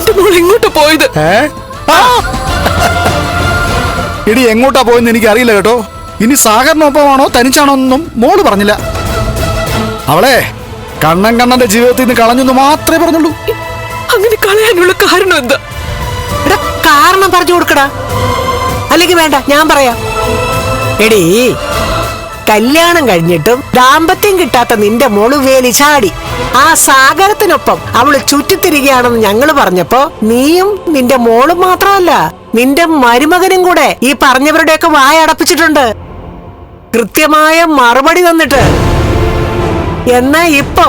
എന്റെ മോൾ എങ്ങോട്ടാ പോയത്. ഏ? ആ! എടി എങ്ങോട്ടാ പോയെന്ന് എനിക്ക് അറിയില്ല കേട്ടോ. ഇനി സാഗറിനൊപ്പമാണോ തനിച്ചാണോ എന്നും മോൾ പറഞ്ഞില്ല. അവളെ കണ്ണൻ കണ്ണന്റെ ജീവിതത്തിൽ നിന്ന് കളഞ്ഞെന്ന് മാത്രമേ പറഞ്ഞുള്ളൂ. അങ്ങനെ കളയാനുള്ള കാരണം എന്താ? എടാ കാരണം പറഞ്ഞു കൊടുക്കടാ. അല്ലെങ്കിൽ വേണ്ട ഞാൻ പറയാം. എടീ കല്യാണം കഴിഞ്ഞിട്ടും ദാമ്പത്യം കിട്ടാത്ത നിന്റെ മോൾ വേലി ചാടി. ആ സാഗരത്തിനൊപ്പം അവൾ ചുറ്റിത്തിരികയാണെന്ന് ഞങ്ങൾ പറഞ്ഞപ്പോ നീയും നിന്റെ മോളും മാത്രമല്ല നിന്റെ മരുമകനും കൂടെ ഈ പറഞ്ഞവരുടെയൊക്കെ വായ അടപ്പിച്ചിട്ടുണ്ട്. കൃത്യമായ മറുപടി തന്നിട്ട്. എന്നാ ഇപ്പോ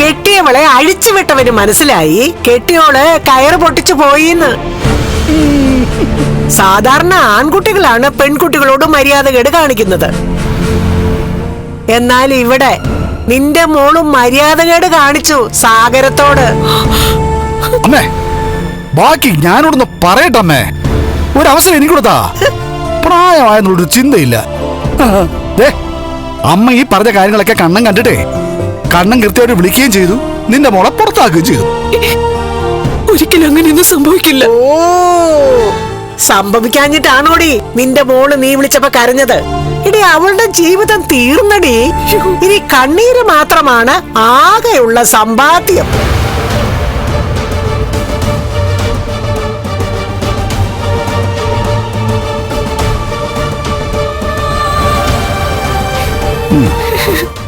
കെട്ടിയവളെ അഴിച്ചുവിട്ടവന് മനസ്സിലായി കെട്ടിയോൾ കയറ് പൊട്ടിച്ചു പോയിന്ന്. സാധാരണ ആൺകുട്ടികളാണ് പെൺകുട്ടികളോട് മര്യാദ മര്യാദകേട് കാണിക്കുന്നത്. എന്നാൽ ഇവിടെ നിന്റെ മോളും മര്യാദകേട് കാണിച്ചു സാഗരത്തോട്. അമ്മേ ബാക്കി ഞാനോടൊന്ന് പറയട്ടെ അമ്മേ. ഒരു അവസരം എനിക്ക് കൊടുത്താ. പ്രായമായെന്നുള്ളൊരു ചിന്തയില്ല. ദേ, അമ്മ ഈ പറഞ്ഞ കാര്യങ്ങളൊക്കെ കണ്ണം കണ്ടിട്ടേ. കണ്ണം കൃത്യമായിട്ട് വിളിക്കുകയും ചെയ്തു. നിന്റെ മോളെ പുറത്താക്കുകയും ചെയ്തു. ഒരിക്കലും അങ്ങനെയൊന്നും സംഭവിക്കില്ല. ഓ സംഭവിക്കാഞ്ഞിട്ടാണോടി നിന്റെ മോൾ നീ വിളിച്ചപ്പോ കരഞ്ഞത്? ഇടി അവളുടെ ജീവിതം തീർന്നടി. ഇനി കണ്ണീര് മാത്രമാണ് ആകെയുള്ള സമ്പാദ്യം.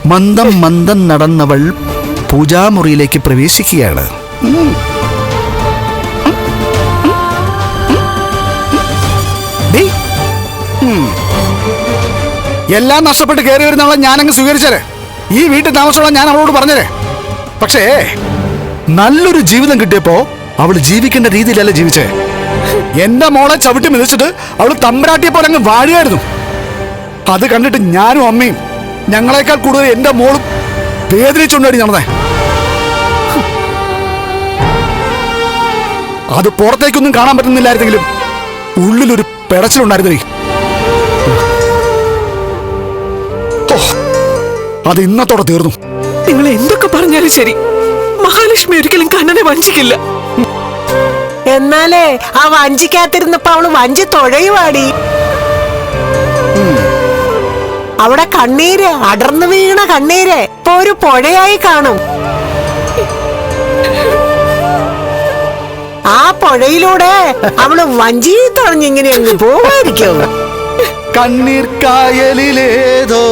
മന്ദം മന്ദം നടന്നവൾ പൂജാമുറിയിലേക്ക് പ്രവേശിക്കുകയാണ്. എല്ലാം നഷ്ടപ്പെട്ട് കയറി വരുന്നവളെ ഞാനങ്ങ് സ്വീകരിച്ചേരെ. ഈ വീട്ടിൽ താമസമുള്ള ഞാൻ അവളോട് പറഞ്ഞേരെ. പക്ഷേ നല്ലൊരു ജീവിതം കിട്ടിയപ്പോ അവൾ ജീവിക്കേണ്ട രീതിയിലല്ല ജീവിച്ചേ? എന്റെ മോളെ ചവിട്ടി മിതിച്ചിട്ട് അവൾ തമ്പരാട്ടിയെ പോലെ അങ്ങ് വാഴിയായിരുന്നു അത് കണ്ടിട്ട് ഞാനും അമ്മയും ഞങ്ങളെക്കാൾ കൂടുതൽ എന്റെ മോളും വേദനിച്ചുകൊണ്ടാടി നടന്നേ. അത് പുറത്തേക്കൊന്നും കാണാൻ പറ്റുന്നില്ലായിരുന്നെങ്കിലും ഉള്ളിലൊരു പെടച്ചിലുണ്ടായിരുന്നേ അത് ഇന്നത്തോടെ തീർന്നു. നിങ്ങൾ എന്തൊക്കെ പറഞ്ഞാലും ശരി. മഹാലക്ഷ്മി ഒരിക്കലും കണ്ണനെ വഞ്ചിക്കില്ല. എന്നാലേ ആ വഞ്ചിക്കാത്തിരുന്നപ്പോ അവൾ വഞ്ചി തൊഴയുവാടി. അവിടെ കണ്ണീര് അടർന്നു വീണ കണ്ണീര്. ഇപ്പൊ ഒരു പുഴയായി കാണും. ആ പുഴയിലൂടെ അവൾ വഞ്ചി തുഴഞ്ഞിങ്ങനെ അങ്ങ് പോവായിരിക്കും. കണ്ണീർ കായലിലേതോ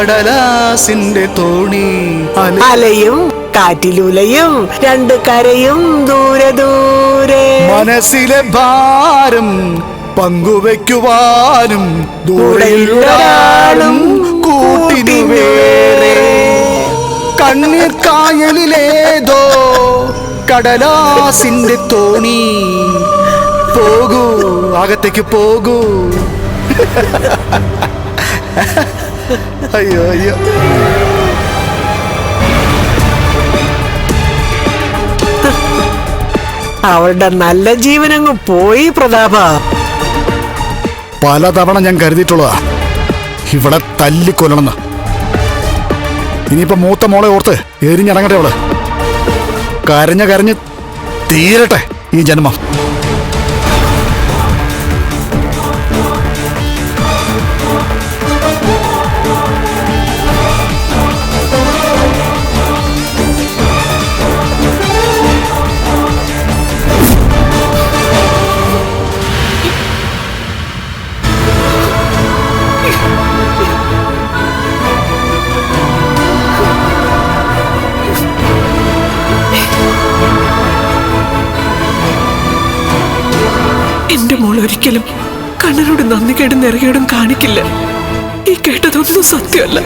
കടലാസിന്റെ തോണി. അല- അലയും കാറ്റിലുലയും രണ്ട് കരയും ദൂരെ ദൂരെ. മനസ്സിലെ ഭാരം പങ്കുവെക്കുവാനും ദൂരെയൊരാളും കൂട്ടിനു വേറെ കണ്ണീർ കായലിലേതോ കടലാസിന്റെ തോണി. പോകൂ അകത്തേക്ക് പോകൂ. അയ്യോ അയ്യോ. അവളുടെ നല്ല ജീവനങ്ങ് പോയി പ്രതാപ. പലതവണ ഞാൻ കരുതിയിട്ടുള്ളതാ. ഇവിടെ തല്ലിക്കൊല്ലണമെന്ന്. ഇനിയിപ്പോ മൂത്ത മോളെ ഓർത്ത് എരിഞ്ഞിറങ്ങട്ടെ അവൾ. കരഞ്ഞ കരഞ്ഞ് തീരട്ടെ ഈ ജന്മം. മോൾ ഒരിക്കലും കണ്ണനോട് നന്ദി കേടും നിറകേടും കാണിക്കില്ല. ഈ കേട്ടതൊന്നും സത്യമല്ല.